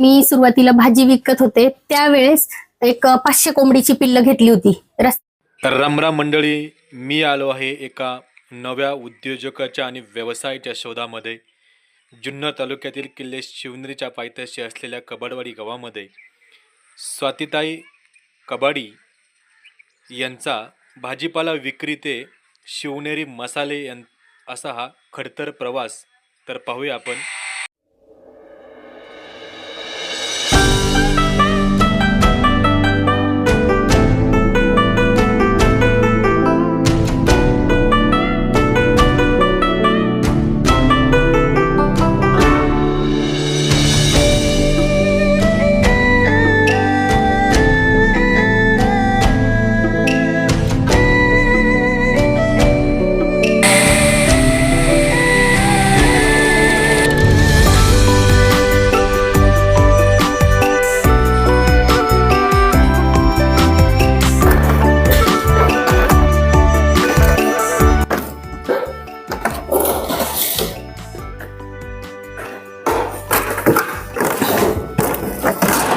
मी सुरुवातीला भाजी विकत होते. त्यावेळेस एक पाचशे कोंबडीची पिल्ल घेतली होती. तर रामराम मंडळी मी आलो आहे एका नव्या उद्योजकाच्या आणि व्यवसायाच्या शोधामध्ये. जुन्नर तालुक्यातील किल्ले शिवनेरीच्या पायथ्याशी असलेल्या कबाडवाडी गावामध्ये. स्वातिताई कबाडी यांचा भाजीपाला विक्री ते शिवनेरी मसाले यां असा हा खडतर प्रवास. तर पाहूया आपण.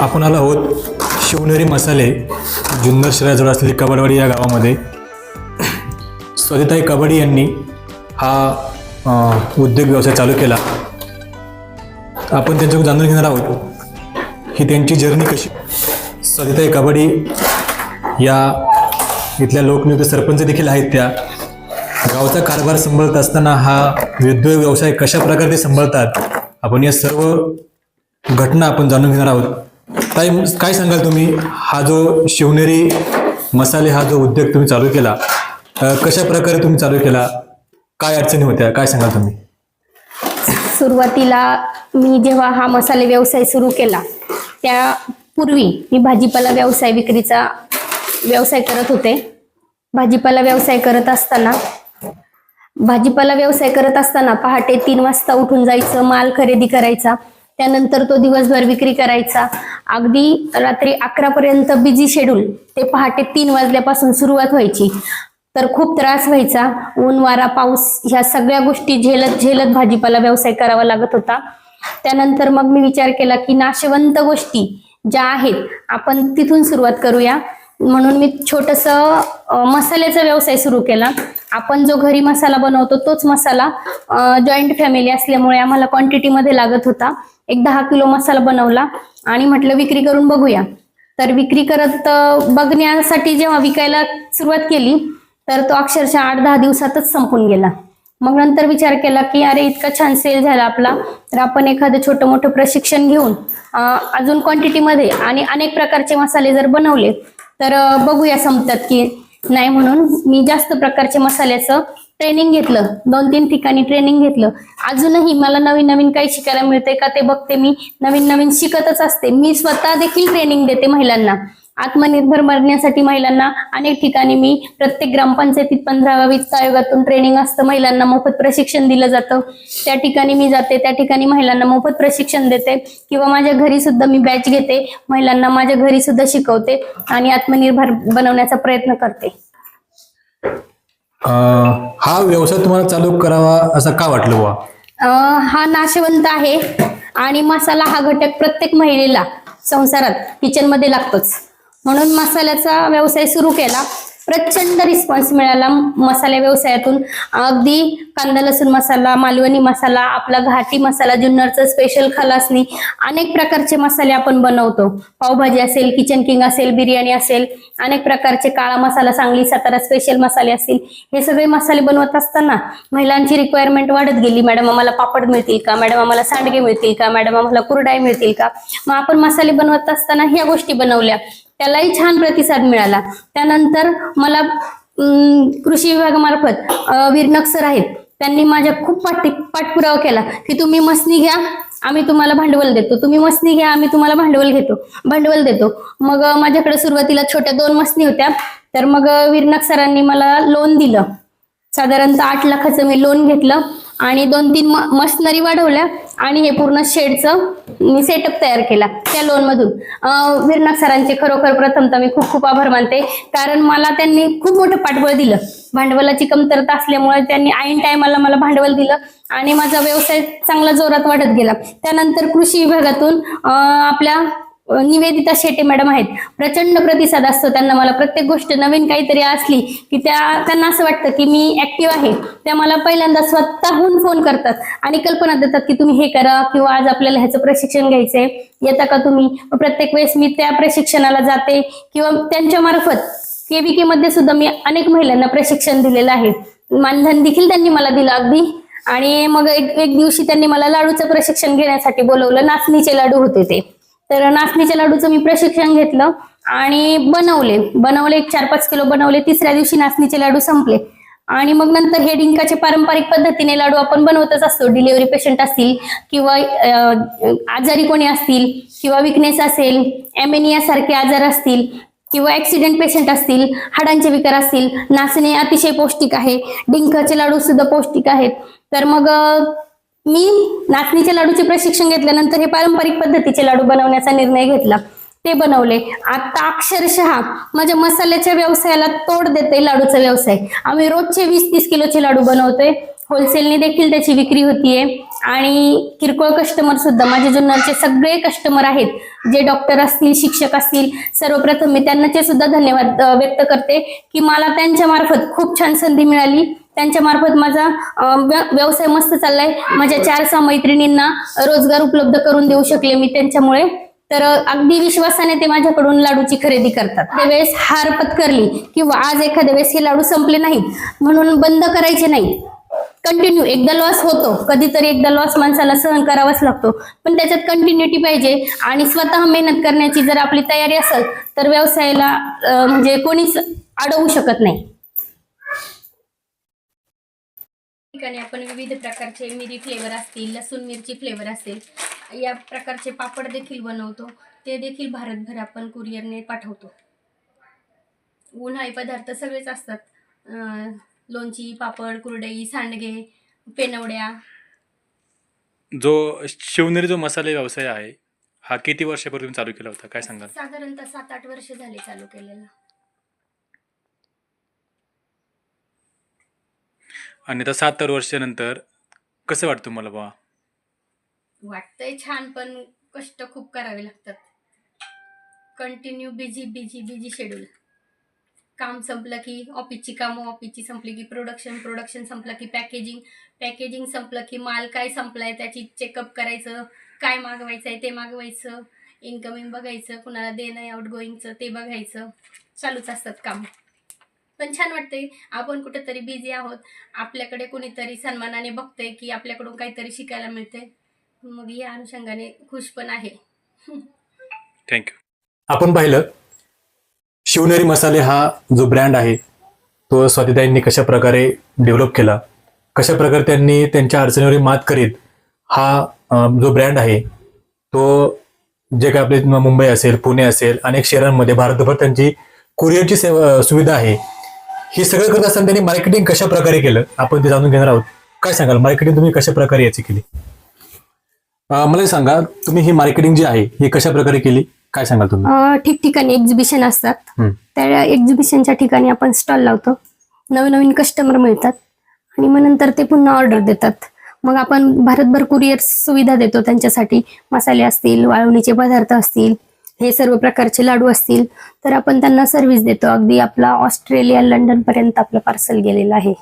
आपण आलो आहोत शिवनेरी मसाले जुन्नर शहराजवळ असलेली कबडवाडी या गावामध्ये. स्वदिताई कबड्डी यांनी हा उद्योग व्यवसाय चालू केला. आपण त्यांच्याकडून जाणून घेणार आहोत की त्यांची जर्नी कशी. स्वदिताई कबड्डी या इथल्या लोकनियुक्त सरपंच देखील आहेत त्या. गावचा कारभार सांभाळत असताना हा उद्योग व्यवसाय कशा प्रकारे ते सांभाळतात आपण या सर्व घटना आपण जाणून घेणार आहोत. ताई काय सांगाल तुम्ही? हा जो शिवनेरी मसाले हा जो उद्योग तुम्ही चालू केला अ, कशा प्रकारे तुम्ही चालू केला? काय अडचणी होत्या? काय सांगाल तुम्ही? सुरुवातीला मी जेव्हा हा मसाले व्यवसाय सुरू केला त्यापूर्वी मी भाजीपाला व्यवसाय विक्रीचा व्यवसाय करत होते. भाजीपाला व्यवसाय करत असताना भाजीपाला व्यवसाय करत असताना पहाटे तीन वाजता उठून जायचं माल खरेदी करायचा. त्यानंतर तो दिवसभर विक्री करायचा. अगदी रात्री अकरापर्यंत बिझी शेड्यूल ते पहाटे तीन वाजल्यापासून सुरुवात व्हायची. तर खूप त्रास व्हायचा. ऊन वारा पाऊस ह्या सगळ्या गोष्टी झेलत झेलत भाजीपाला व्यवसाय करावा लागत होता. त्यानंतर मग मी विचार केला की नाशवंत गोष्टी ज्या आहेत आपण तिथून सुरुवात करूया. म्हणून मी छोटस मसाल्याचा व्यवसाय सुरू केला. आपण जो घरी मसाला बनवतो तोच मसाला जॉईंट फॅमिली असल्यामुळे आम्हाला क्वांटिटीमध्ये लागत होता. एक दहा किलो मसाला बनवला आणि म्हटलं विक्री करून बघूया. तर विक्री करत बघण्यासाठी जेव्हा विकायला सुरुवात केली तर तो अक्षरशः आठ दहा दिवसातच संपून गेला. मग नंतर विचार केला की अरे इतका छान सेल झाला आपला. तर आपण एखादं छोटं मोठं प्रशिक्षण घेऊन अजून क्वांटिटीमध्ये आणि अनेक प्रकारचे मसाले जर बनवले तर बघूया संपतात की नाही म्हणून मी जास्त प्रकारचे मसाल्याचं ट्रेनिंग घेतलं. दोन तीन ठिकाणी ट्रेनिंग घेतलं. अजूनही मला नवीन नवीन काही शिकायला मिळते का ते बघते मी. नवीन नवीन शिकतच असते. मी स्वतः देखील ट्रेनिंग देते महिलांना. आत्मनिर्भर बनण्यासाठी महिलांना अनेक ठिकाणी मी प्रत्येक ग्रामपंचायतीत पंधराव्या वित्त आयोगातून ट्रेनिंग असतं. महिलांना मोफत प्रशिक्षण दिलं जातं. त्या ठिकाणी मी जाते त्या ठिकाणी महिलांना मोफत प्रशिक्षण देते. किंवा माझ्या घरी सुद्धा मी बॅच घेते. महिलांना माझ्या घरी सुद्धा शिकवते आणि आत्मनिर्भर बनवण्याचा प्रयत्न करते. हा व्यवसाय तुम्हाला चालू करावा असं का वाटलं अं, हा नाशवंत आहे. आणि मसाला हा घटक प्रत्येक महिलेला संसारात किचनमध्ये लागतोच. म्हणून मसाल्याचा व्यवसाय सुरू केला. प्रचंड रिस्पॉन्स मिळाला मसाल्या व्यवसायातून. अगदी कांदा लसूण मसाला मालवणी मसाला आपला घाटी मसाला जुन्नरचं स्पेशल खलासनी अनेक प्रकारचे मसाले आपण बनवतो. पावभाजी असेल किचन किंग असेल बिर्याणी असेल अनेक प्रकारचे काळा मसाला सांगली सातारा स्पेशल मसाले असतील. हे सगळे मसाले बनवत असताना महिलांची रिक्वायरमेंट वाढत गेली. मॅडम आम्हाला पापड मिळतील का? मॅडम आम्हाला सांडगे मिळतील का? मॅडम आम्हाला कुरडाई मिळतील का? मग आपण मसाले बनवत असताना ह्या गोष्टी बनवल्या. त्यालाही छान प्रतिसाद मिळाला. त्यानंतर मला कृषी विभागामार्फत वीरनक सर आहेत त्यांनी माझ्या खूप पाठी पाठपुरावा केला की तुम्ही मसनी घ्या आम्ही तुम्हाला भांडवल देतो. तुम्ही मसनी घ्या आम्ही तुम्हाला भांडवल घेतो भांडवल देतो. मग माझ्याकडे सुरुवातीला छोट्या दोन मसनी होत्या. तर मग वीरनक सरांनी मला लोन दिलं. साधारणतः आठ लाखाचं मी लोन घेतलं. आणि दोन तीन म- मशनरी वाढवल्या आणि हे पूर्ण शेडचं मी सेटअप तयार केला त्या लोनमधून अं, सरांचे खरोखर प्रथमतः मी खूप खूप आभार मानते. कारण मला त्यांनी खूप मोठं पाठबळ दिलं. भांडवलाची कमतरता असल्यामुळे त्यांनी ऐन टायमाला मला भांडवल दिलं आणि माझा व्यवसाय चांगला जोरात वाढत गेला. त्यानंतर कृषी विभागातून आपल्या निवेदिता शेटे मॅडम आहेत. प्रचंड प्रतिसाद असतो त्यांना मला. प्रत्येक गोष्ट नवीन काहीतरी असली की त्या त्यांना असं वाटतं की मी ऍक्टिव्ह आहे. त्या मला पहिल्यांदा स्वतःहून फोन करतात आणि कल्पना देतात की तुम्ही हे करा किंवा आज आपल्याला ह्याचं प्रशिक्षण घ्यायचंय. येता का तुम्ही? प्रत्येक वेळेस मी त्या प्रशिक्षणाला जाते किंवा त्यांच्या मार्फत केव्हीके मध्ये सुद्धा मी अनेक महिलांना प्रशिक्षण दिलेलं आहे. मानधन देखील त्यांनी मला दिलं अगदी. आणि मग एक एक दिवशी त्यांनी मला लाडूचं प्रशिक्षण घेण्यासाठी बोलवलं. नाचणीचे लाडू होते ते. तर नाचणीच्या लाडूचं मी प्रशिक्षण घेतलं आणि बनवले. बनवले एक चार पाच किलो बनवले. तिसऱ्या दिवशी नाचणीचे लाडू संपले. आणि मग नंतर हे डिंकाचे पारंपरिक पद्धतीने लाडू आपण बनवतच असतो. डिलिव्हरी पेशंट असतील किंवा आजारी कोणी असतील किंवा विकनेस असेल एमेनिया सारखे आजार असतील किंवा ऍक्सिडेंट पेशंट असतील हाडांचे विकार असतील नाचणे अतिशय पौष्टिक आहे. डिंकाचे लाडू सुद्धा पौष्टिक आहेत. तर मग मी नाचणीच्या लाडूचे प्रशिक्षण घेतल्यानंतर हे पारंपरिक पद्धतीचे लाडू बनवण्याचा निर्णय घेतला. ते बनवले. आता अक्षरशः माझ्या मसाल्याच्या व्यवसायाला तोड देते लाडूचा व्यवसाय. आम्ही रोजचे वीस तीस किलोचे लाडू बनवतोय. होलसेलने देखील त्याची विक्री होतीये. आणि किरकोळ कस्टमर सुद्धा माझे जुन्नरचे सगळे कस्टमर आहेत जे डॉक्टर असतील शिक्षक असतील सर्वप्रथम मी त्यांनाचे सुद्धा धन्यवाद व्यक्त करते की मला त्यांच्या मार्फत खूप छान संधी मिळाली. त्यांच्या मार्फत माझा व्यवसाय मस्त चाललाय. माझ्या चार सहा मैत्रिणींना रोजगार उपलब्ध करून देऊ शकले मी त्यांच्यामुळे. तर अगदी विश्वासाने ते माझ्याकडून लाडूची खरेदी करतात. त्यावेळेस हार पत्करली किंवा आज एखाद्या वेळेस हे लाडू संपले नाहीत म्हणून बंद करायचे नाही कंटिन्यू एकदा लॉस होतो. कधीतरी एकदा लॉस माणसाला सहन करावाच लागतो. पण त्याच्यात कंटिन्युटी पाहिजे आणि स्वतः मेहनत करण्याची जर आपली तयारी असेल तर व्यवसायाला म्हणजे कोणीच अडवू शकत नाही. ठिकाणी आपण विविध प्रकारचे मिरी फ्लेवर असतील लसूण मिरची फ्लेवर असतील या प्रकारचे पापड देखील बनवतो. ते देखील भारतभर आपण कुरिअरने पाठवतो. उन्हाळी पदार्थ सगळेच असतात. लोणची पापड कुरडई सांडगे पेनवड्या. जो शिवनेरी जो मसाले व्यवसाय आहे हा किती वर्षापूर्वी चालू केला होता? काय सांगाल? साधारणतः सात आठ वर्ष झाले चालू केलेला. आणि आता सात वर्षानंतर कसं वाटतं तुम्हाला बा वाटतंय छान पण कष्ट खूप करावे लागतात. Continue busy busy busy schedule काम संपलं की ऑफिसची कामं ऑफिसची संपली की प्रोडक्शन प्रोडक्शन संपलं की पॅकेजिंग पॅकेजिंग संपलं की माल काय संपलाय त्याची चेकअप करायचं काय मागवायचं आहे ते मागवायचं इन्कमिंग बघायचं कुणाला देणं आउटगोईंगचं ते बघायचं. चालूच असतात काम. पण छान वाटतंय. आपण कुठेतरी बिझी आहोत. आपल्याकडे कोणीतरी सन्मानाने बघतंय की आपल्याकडून काहीतरी शिकायला मिळतंय. मग या अनुषंगाने खुश पण आहे. थँक्यू आपण पाहिलं शिवनेरी मसाले हा जो ब्रँड आहे तो स्वातीताईंनी कशा प्रकारे डेव्हलप केला कशा प्रकारे त्यांनी त्यांच्या अडचणीवर मात करीत हा जो ब्रँड आहे तो जे काय आपले मुंबई असेल पुणे असेल अनेक शहरांमध्ये भारतभर त्यांची कुरिअरची सेवा सुविधा आहे. हे सगळं करत असताना त्यांनी मार्केटिंग कशा प्रकारे केलं? आपण ते जाणून घेणार आहोत. काय सांगाल? मार्केटिंग तुम्ही कशा प्रकारे याची केली? मला सांगा तुम्ही ही मार्केटिंग जी आहे ही कशा प्रकारे केली? काय सांगाल तुम्ही? ठिकठिकाणी एक्झिबिशन असतात. त्या एक्झिबिशनच्या ठिकाणी आपण स्टॉल लावतो. नवीन नवीन कस्टमर मिळतात. आणि मग नंतर ते पुन्हा ऑर्डर देतात. मग आपण भारतभर कुरिअर सुविधा देतो त्यांच्यासाठी. मसाले असतील वाळवणीचे पदार्थ असतील. हे सर्व प्रकारचे लाडू असतील तर आपण त्यांना सर्व्हिस देतो. अगदी आपला ऑस्ट्रेलिया लंडन पर्यंत आपलं पार्सल गेलेलं आहे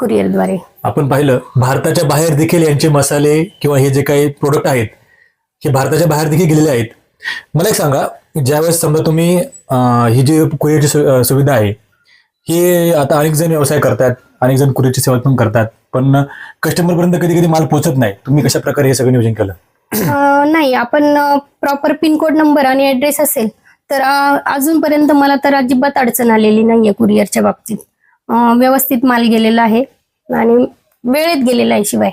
कुरिअरद्वारे आपण पाहिलं भारताच्या बाहेर देखील यांचे मसाले किंवा हे जे काही प्रोडक्ट आहेत हे भारताच्या बाहेर देखील गेलेले आहेत. मला एक सांगा ज्यावेळेस समजा तुम्ही ही जी कुरिअरची सुविधा आहे ही आता अनेक जण व्यवसाय करतात अनेक जण कुरिअरची सेवा पण करतात पण कस्टमरपर्यंत कधी कधी माल पोहोचत नाही. तुम्ही कशा प्रकारे हे सगळं नियोजन केलं? नाही आपण प्रॉपर पिनकोड नंबर आणि ऍड्रेस असेल तर अजूनपर्यंत मला तर अजिबात अडचण आलेली नाहीये कुरिअरच्या बाबतीत. व्यवस्थित माल गेलेला आहे आणि वेळेत गेलेला आहे शिवाय.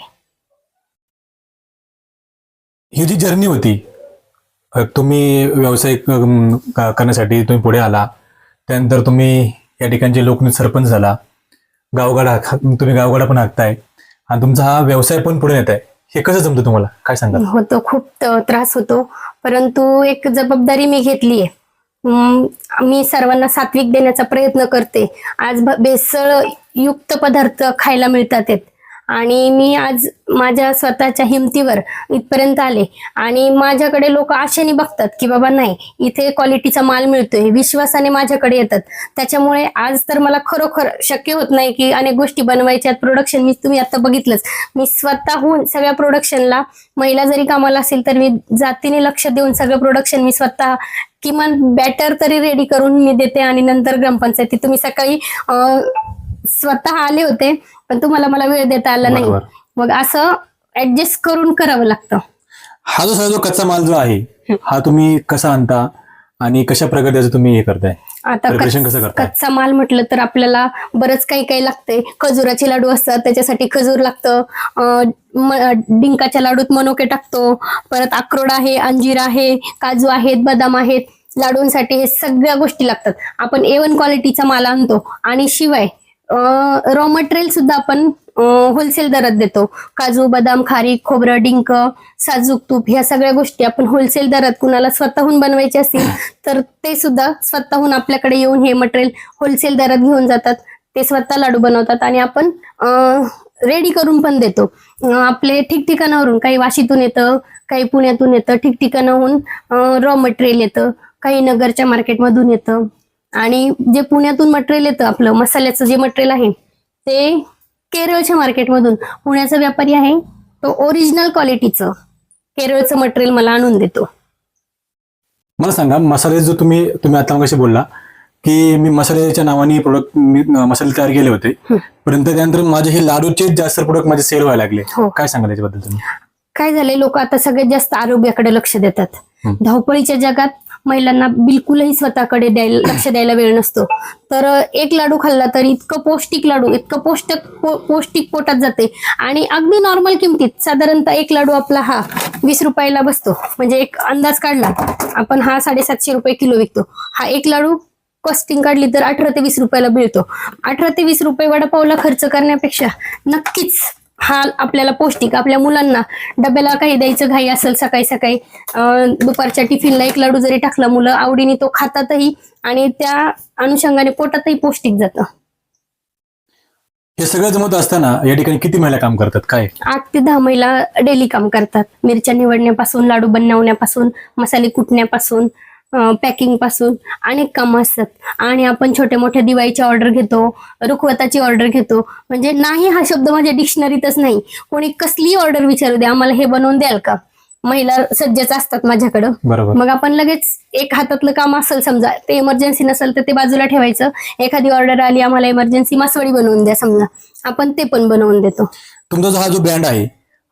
ही जी जर्नी होती तुम्ही व्यावसायिक करण्यासाठी तुम्ही पुढे आला त्यानंतर तुम्ही या ठिकाणचे लोकनीत सरपंच झाला गावगाडा तुम्ही गावगाडा पण हाकताय आणि तुमचा हा व्यवसाय पण पुढे येत आहे हे कसं जमतं तुम्हाला? काय सांगा होतो खूप त- त्रास होतो. परंतु एक जबाबदारी मी घेतली आहे. मी सर्वांना सात्विक देण्याचा प्रयत्न करते. आज भ- भेसळ युक्त पदार्थ खायला मिळतात आहेत. आणि मी आज माझ्या स्वतःच्या हिमतीवर इथपर्यंत आले. आणि माझ्याकडे लोक आशेने बघतात की बाबा नाही इथे क्वालिटीचा माल मिळतोय विश्वासाने माझ्याकडे येतात. त्याच्यामुळे आज तर मला खरोखर शक्य होत नाही की अनेक गोष्टी बनवायच्या प्रोडक्शन मी तुम्ही आता बघितलंच. मी स्वतःहून सगळ्या प्रोडक्शनला महिला जरी कामाला असेल तर मी जातीने लक्ष देऊन सगळं प्रोडक्शन मी स्वतः किमान बॅटर तरी रेडी करून मी देते आणि नंतर ग्रामपंचायती तुम्ही सकाळी स्वतः आले होते पण तुम्हाला मला वेळ देता आला नाही. बरोबर. मग असं ऍडजस्ट करून करावं लागतं. हा जो सगळा जो कच्चा माल जो आहे हा तुम्ही कसा आणता आणि कशा प्रकारे त्याचं तुम्ही हे करताय? आता Preparation कसं करताय? कच्चा माल म्हटलं तर आपल्याला बरंच काही काही लागतंय. खजुराचे लाडू असतात त्याच्यासाठी खजूर लागतं. अं, म- डिंकाच्या लाडूत मनोके टाकतो. परत अक्रोड आहे अंजीर आहे काजू आहेत बदाम आहेत. लाडूंसाठी हे सगळ्या गोष्टी लागतात. आपण ए वन क्वालिटीचा माल आणतो. आणि शिवाय रॉ मटेरियल सुद्धा आपण होलसेल दरात देतो. काजू बदाम खारी खोबरं डिंक साजूक तूप ह्या सगळ्या गोष्टी आपण होलसेल दरात कुणाला स्वतःहून बनवायचे असतील तर ते सुद्धा स्वतःहून आपल्याकडे येऊन हे मटेरियल होलसेल दरात घेऊन जातात. ते स्वतः लाडू बनवतात आणि आपण रेडी करून पण देतो. आपले ठिकठिकाणावरून काही वाशीतून येतं काही पुण्यातून येतं ठिकठिकाणाहून रॉ मटेरियल येतं काही नगरच्या मार्केटमधून येतं. आणि जे पुण्यातून मटेरियल येतं आपलं मसाल्याचं जे मटेरियल आहे ते केरळच्या मार्केटमधून पुण्याचा व्यापारी आहे तो ओरिजिनल क्वालिटीचं केरळचं मटेरियल मला आणून देतो. मला सांगा मसाले जो तुम्ही तुम्ही आता कशी बोलला की मी मसाल्याच्या नावाने प्रोडक्ट मी मसाले तयार केले होते. परंतु त्यानंतर माझे हे लाडूचे जास्त प्रोडक्ट माझे सेल व्हायला लागले. हो. काय सांगा त्याच्याबद्दल तुम्ही? काय झालंय लोक आता सगळ्यात जास्त आरोग्याकडे लक्ष देतात. धावपळीच्या जगात महिलांना बिलकुलही स्वतःकडे द्यायला लक्ष द्यायला वेळ नसतो. तर एक लाडू खाल्ला तर इतकं पौष्टिक लाडू इतकं पौष्टिक पो- पौष्टिक पोटात जाते. आणि अगदी नॉर्मल किमतीत साधारणतः एक लाडू आपला हा वीस रुपयाला बसतो. म्हणजे एक अंदाज काढला आपण हा साडेसातशे रुपये किलो विकतो. हा एक लाडू कॉस्टिंग काढली तर अठरा ते वीस रुपयाला मिळतो. अठरा ते वीस रुपये वडापावला खर्च करण्यापेक्षा नक्कीच हा आपल्याला पौष्टिक आपल्या मुलांना डब्याला काही द्यायचं घाई असेल सकाळी सकाळी दुपारच्या टिफिनला एक लाडू जरी टाकला मुलं आवडीने तो खातातही आणि त्या अनुषंगाने पोटातही पौष्टिक जातं. हे सगळं जमत असताना या ठिकाणी किती महिला काम करतात? काय? आठ ते दहा महिला डेली काम करतात. मिरच्या निवडण्यापासून लाडू बनवण्यापासून मसाले कुटण्यापासून पॅकिंगपासून अनेक कामं असतात आणि आपण छोट्या मोठ्या दिवाळीची ऑर्डर घेतो रुखवताची ऑर्डर घेतो. म्हणजे नाही हा शब्द माझ्या डिक्शनरीतच नाही. कोणी कसलीही ऑर्डर विचारू द्या आम्हाला हे बनवून द्याल का? महिला सज्जच असतात माझ्याकडं. मग आपण लगेच एक हातातलं काम असेल समजा ते इमर्जन्सी नसेल तर ते बाजूला ठेवायचं. एखादी ऑर्डर आली आम्हाला इमर्जन्सी मासवडी बनवून द्या समजा. आपण ते पण बनवून देतो. तुमचा जो हा जो ब्रँड आहे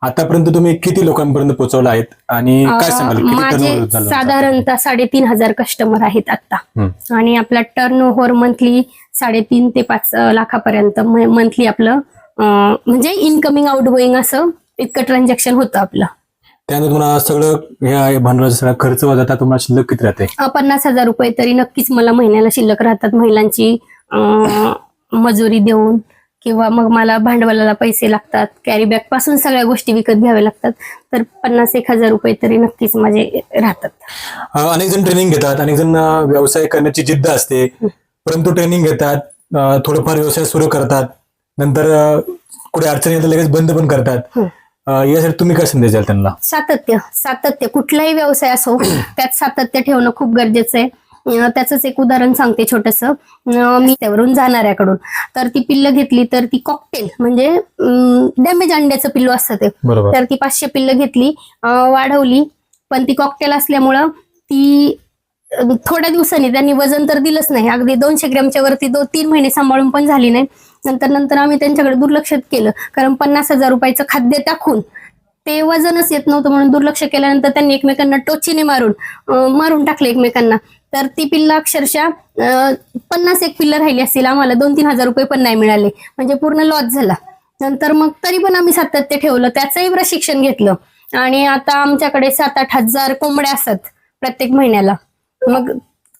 आतापर्यंत तुम्ही किती लोकांपर्यंत पोहोचवला आहेत? आणि काय सांगाल? किती माझे turnover झालं तुमचं? साधारणतः साडेतीन हजार कस्टमर आहेत आता हम्म. आणि आपला टर्न ओव्हर मंथली साडेतीन ते पाच अं, लाखापर्यंत मंथली आपलं अं, म्हणजे इनकमिंग आउट गोईंग असं इतकं ट्रान्झॅक्शन होतं आपलं. त्यानंतर तुम्हाला सगळं ह्या भांडवलाचा सगळा खर्च वजाता तुम्हाला शिल्लक किती राहते? अं, पन्नास हजार रुपये तरी नक्कीच मला महिन्याला शिल्लक राहतात महिलांची अं, मजुरी देऊन. किंवा मग मला भांडवलाला पैसे लागतात कॅरी बॅगपासून सगळ्या गोष्टी विकत घ्याव्या लागतात तर पन्नास एक हजार रुपये तरी नक्कीच माझे राहतात. अनेक जण ट्रेनिंग घेतात अनेक जण व्यवसाय करण्याची जिद्द असते परंतु ट्रेनिंग घेतात थोडंफार व्यवसाय सुरू करतात नंतर कुठे अडचणी येतात लगेच बंद पण करतात. यासाठी तुम्ही काय संदेश द्याल त्यांना? सातत्य सातत्य कुठलाही व्यवसाय असो त्यात सातत्य ठेवणं खूप गरजेचं आहे. त्याचंच एक उदाहरण सांगते छोटस. मी त्यावरून जाणाऱ्याकडून तर ती पिल्ल घेतली तर ती कॉकटेल म्हणजे डॅमेज अंड्याचं पिल्लू असतं ते. तर ती पाचशे पिल्ल घेतली वाढवली. पण ती कॉकटेल असल्यामुळं ती थोड्या दिवसांनी त्यांनी वजन तर दिलंच नाही. अगदी दोनशे ग्रॅमच्या वरती दोन तीन महिने सांभाळून पण झाली नाही. नंतर नंतर आम्ही त्यांच्याकडे दुर्लक्ष केलं. कारण पन्नास हजार रुपयाचं खाद्य टाकून ते वजनच येत नव्हतं म्हणून दुर्लक्ष केल्यानंतर त्यांनी एकमेकांना टोचीने मारून मारून टाकले एकमेकांना. तर ती पिल्ल अक्षरशः पन्नास एक पिल्ल राहिली असतील. आम्हाला दोन तीन हजार रुपये पण नाही मिळाले. म्हणजे पूर्ण लॉस झाला. नंतर मग तरी पण आम्ही सातत्य ठेवलं. त्याचंही प्रशिक्षण घेतलं. आणि आता आमच्याकडे सात आठ हजार कोंबड्या असतात प्रत्येक महिन्याला. मग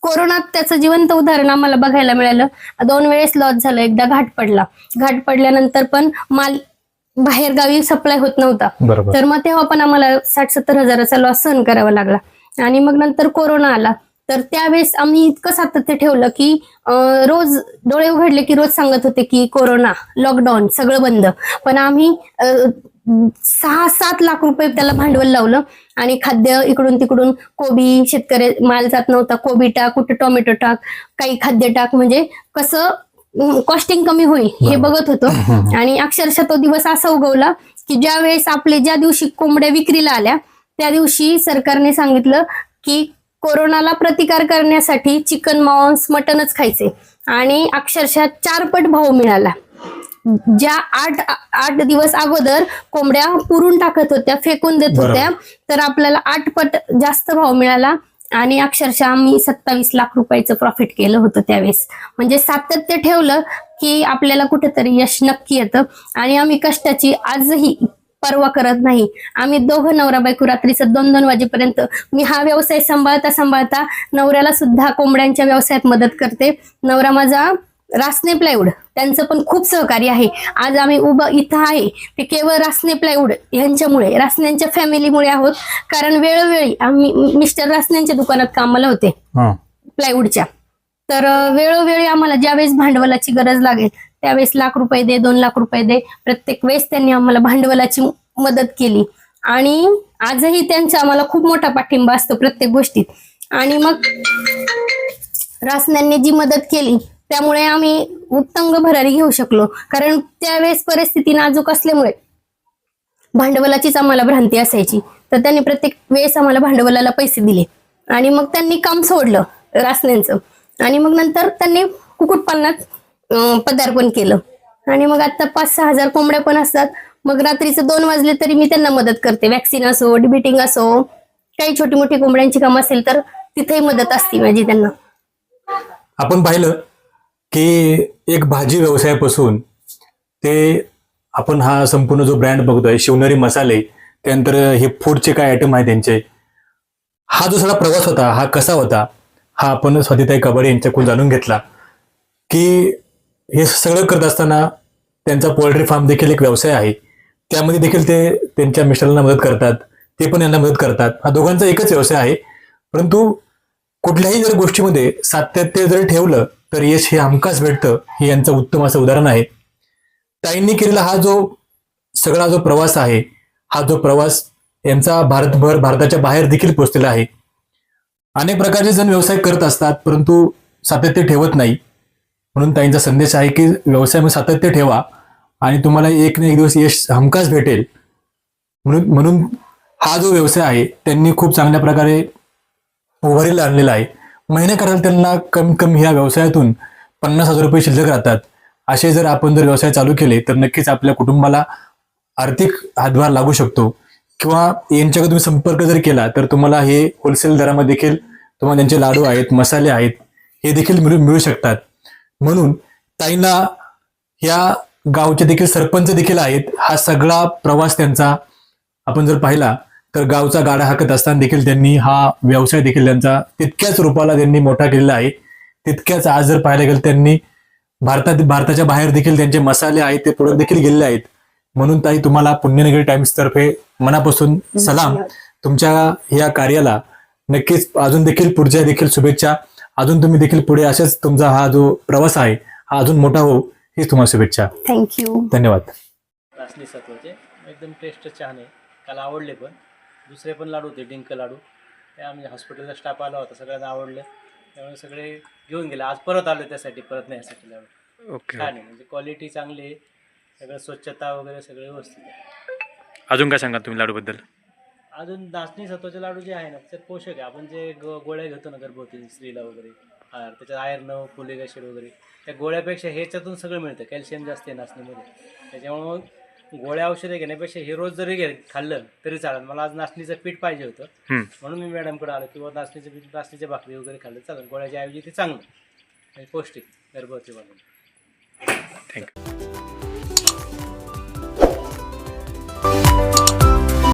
कोरोनात त्याचं जिवंत उदाहरण आम्हाला बघायला मिळालं. दोन वेळेस लॉस झालं. एकदा घाट पडला. घाट पडल्यानंतर पण माल बाहेर गावी सप्लाय होत नव्हता. तर मग तेव्हा पण आम्हाला साठ सत्तर हजाराचा लॉस सहन करावा लागला. आणि मग नंतर कोरोना आला. तर त्यावेळेस आम्ही इतकं सातत्य ठेवलं की रोज डोळे उघडले की रोज सांगत होते की कोरोना लॉकडाऊन सगळं बंद. पण आम्ही सहा सात लाख रुपये त्याला भांडवल लावलं आणि खाद्य इकडून तिकडून कोबी शेतकरी माल जात नव्हता. कोबी टाक कुठे टोमॅटो टाक काही खाद्य टाक. म्हणजे कसं कॉस्टिंग कमी होईल हे बघत होतो. आणि अक्षरशः तो दिवस असा उगवला की ज्या वेळेस आपले ज्या दिवशी कोंबड्या विक्रीला आल्या त्या दिवशी सरकारने सांगितलं की कोरोनाला प्रतिकार करण्यासाठी चिकन मांस मटनच खायचे. आणि अक्षरशः चारपट भाव मिळाला. ज्या आठ आठ दिवस अगोदर कोंबड्या पुरून टाकत होत्या फेकून देत. होत्या तर आपल्याला आठ पट जास्त भाव मिळाला. आणि अक्षरशः आम्ही सत्तावीस लाख रुपयाचं प्रॉफिट केलं होतं त्यावेळेस. म्हणजे सातत्य ठेवलं की आपल्याला कुठेतरी यश नक्की येतं. आणि आम्ही कष्टाची आजही परवा करत नाही. आम्ही दोघं नवरा बायको रात्रीचं दोन दोन वाजेपर्यंत मी हा व्यवसाय सांभाळता सांभाळता नवऱ्याला सुद्धा कोंबड्यांच्या व्यवसायात मदत करते. नवरा माझा रासने प्लायवूड त्यांचं पण खूप सहकार्य आहे. आज आम्ही उभं इथं आहे ते केवळ रासने प्लायवूड यांच्यामुळे रासन्यांच्या फॅमिलीमुळे आहोत. कारण वेळोवेळी आम्ही मिस्टर रासन्यांच्या दुकानात कामाला होते. हा. प्लायवूडच्या तर वेळोवेळी आम्हाला ज्यावेळेस भांडवलाची गरज लागेल त्यावेळेस लाख रुपये दे दोन लाख रुपये दे. प्रत्येक वेळेस त्यांनी आम्हाला भांडवलाची मदत केली. आणि आजही त्यांचा आम्हाला खूप मोठा पाठिंबा असतो प्रत्येक गोष्टीत. आणि मग रासन्यांनी जी मदत केली त्यामुळे आम्ही उत्तंग भरारी घेऊ शकलो. कारण त्यावेळेस परिस्थिती नाजूक असल्यामुळे भांडवलाचीच आम्हाला भ्रांती असायची. तर त्यांनी प्रत्येक वेळेस आम्हाला भांडवलाला पैसे दिले. आणि मग त्यांनी काम सोडलं रासन्यांचं आणि मग नंतर त्यांनी कुक्कुटपालनात पदार्पण केलं. आणि मग आता पाच सहा हजार कोंबड्या पण असतात. मग रात्रीचं दोन वाजले तरी मी त्यांना मदत करते. वॅक्सिन असो डिबिटिंग असो काही छोटी मोठी कोंबड्यांची काम असेल तर तिथेही मदत असते माझी त्यांना. आपण पाहिलं की एक भाजी व्यवसायापासून ते आपण हा संपूर्ण जो ब्रँड बघतोय शिवनेरी मसाले त्यानंतर हे फूडचे काय आयटम आहे त्यांचे हा जो सगळा प्रवास होता हा कसा होता? हा आपण स्वातीताई कबाडे यांच्याकडून जाणून घेतला की हे सगळं करत असताना त्यांचा पोल्ट्री फार्म देखील एक व्यवसाय आहे. त्यामध्ये देखील ते त्यांच्या मिस्टरांना मदत करतात. ते पण यांना मदत करतात. हा दोघांचा एकच व्यवसाय आहे. परंतु कुठल्याही जर गोष्टीमध्ये सातत्य जर ठेवलं तर यश हे हमखास भेटतं हे यांचं उत्तम असं उदाहरण आहे. ताईंनी केलेला हा जो सगळा जो प्रवास आहे हा जो प्रवास यांचा भारतभर भारताच्या बाहेर देखील पोहोचलेला आहे. अनेक प्रकारचे जण व्यवसाय करत असतात परंतु सातत्य ठेवत नाही. म्हणून ताईंचा संदेश आहे की व्यवसायामध्ये सातत्य ठेवा आणि तुम्हाला एक ना एक दिवस यश हमखास भेटेल. म्हणून म्हणून हा जो व्यवसाय आहे त्यांनी खूप चांगल्या प्रकारे उभारीला आणलेला आहे. महिने करायला त्यांना कमी कमी ह्या व्यवसायातून पन्नास हजार रुपये शिल्लक राहतात. असे जर आपण जर व्यवसाय चालू केले तर नक्कीच आपल्या कुटुंबाला आर्थिक हातभार लागू शकतो. किंवा यांच्याकडे तुम्ही संपर्क जर केला तर तुम्हाला हे होलसेल दरामध्ये देखील तुम्हाला त्यांचे लाडू आहेत मसाले आहेत हे देखील मिळू मिळू शकतात. म्हणून ताईंना ह्या गावचे देखील सरपंच देखील आहेत हा सगळा प्रवास त्यांचा आपण जर पाहिला तर गावचा गाडा हाकत असताना देखील त्यांनी हा व्यवसाय देखील त्यांचा तितक्याच रूपाला त्यांनी मोठा केलेला आहे. तितक्याच आज जर पाहायला गेलं त्यांनी भारतात भारताच्या बाहेर देखील त्यांचे मसाले आहेत ते प्रोडक्ट देखील गेलेले आहेत. म्हणून ताई तुम्हाला पुण्यनगरी टाइम्स तर्फे मनापासून सलाम. तुमच्या या कार्याला नक्कीच अजून देखील पुढच्या देखील शुभेच्छा. अजून तुम्ही देखील पुढे असेच तुमचा हा जो प्रवास आहे हा अजून मोठा हो हीच तुम्हाला शुभेच्छा. थँक्यू धन्यवाद. रासनी सत्वाचे. एकदम टेस्ट छान आहे. त्याला आवडले पण. दुसरे पण लाडू होते डिंक लाडू. ते आम्ही हॉस्पिटलचा स्टाफ आला होता सगळ्यांना आवडले. त्यामुळे सगळे घेऊन गेले. आज परत आले त्यासाठी परत न्यायसाठी लाडू. ओके छान आहे. म्हणजे क्वालिटी चांगली आहे. सगळं स्वच्छता वगैरे सगळे व्यवस्थित आहे. अजून काय सांगा तुम्ही लाडूबद्दल? अजून नाचणी सत्वाचे लाडू जे आहे ना त्याच्यात पोषक आहे. आपण जे गो गोळ्या घेतो ना गर्भवती स्त्रीला वगैरे हार त्याच्यात आयर्न फुलिक ॲसिड वगैरे त्या गोळ्यापेक्षा ह्याच्यातून सगळं मिळतं. कॅल्शियम जास्त आहे नाचणीमध्ये त्याच्यामुळं गोळ्या औषधे घेण्यापेक्षा हे रोज जरी घे खाल्लं तरी चालेल. मला आज नाचणीचं पीठ पाहिजे होतं. हम्म. म्हणून मी मॅडमकडे आलो किंवा नाचणीचं पीठ नाचणीच्या भाकरी वगैरे खाल्लं चालेल. गोळ्याच्या ऐवजी ते चांगलं. आणि पौष्टिक गर्भवती थँक्यू